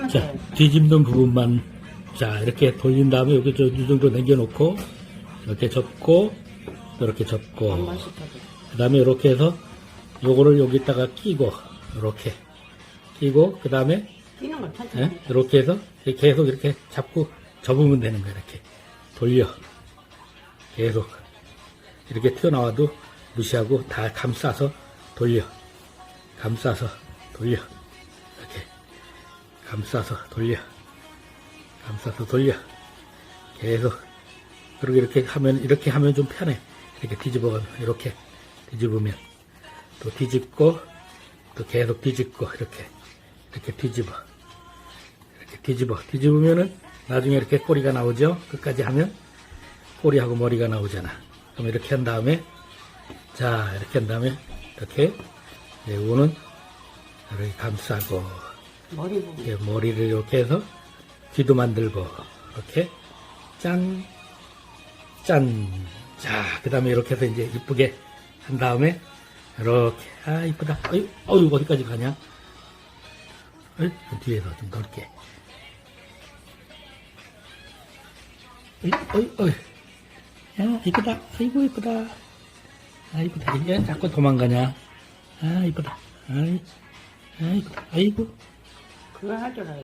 하면 자, 돼. 뒤집는 부분만 자 이렇게 돌린 다음에 여기 저 이 정도 남겨놓고 이렇게 접고 이렇게 접고. 시켜줘. 그 다음에 이렇게 해서 요거를 여기다가 끼고 이렇게 끼고 그 다음에 끼는 걸 천천히. 이렇게 해서 이렇게 계속 이렇게 잡고 접으면 되는 거야 이렇게. 돌려. 계속. 이렇게 튀어나와도 무시하고 다 감싸서 돌려. 감싸서 돌려 감싸서 돌려. 감싸서 돌려. 계속 그리고 이렇게 하면 이렇게 하면 좀 편해. 이렇게 뒤집어 가면 이렇게 뒤집으면. 또 뒤집고 또 계속 뒤집고 이렇게. 이렇게 뒤집어. 이렇게 뒤집어. 뒤집으면은 나중에 이렇게 꼬리가 나오죠? 끝까지 하면 꼬리하고 머리가 나오잖아. 그럼 이렇게 한 다음에 자 이렇게 한 다음에 이렇게 요거는 이렇게 감싸고 머리 부분. 이렇게 머리를 이렇게 해서 귀도 만들고 이렇게 짠, 짠. 자, 그 다음에 이렇게 해서 이제 이쁘게 한 다음에 이렇게 아 이쁘다. 어이, 어이 어디까지 가냐? 어이, 뒤에서 좀 넓게. 어이, 어이, 어이. 야, 이쁘다. 아이고, 이쁘다. 아, 이쁘다. 이게 자꾸 도망가냐? 아, 이쁘다. 아이, 아, 이쁘다. 아이고. 그걸 알아야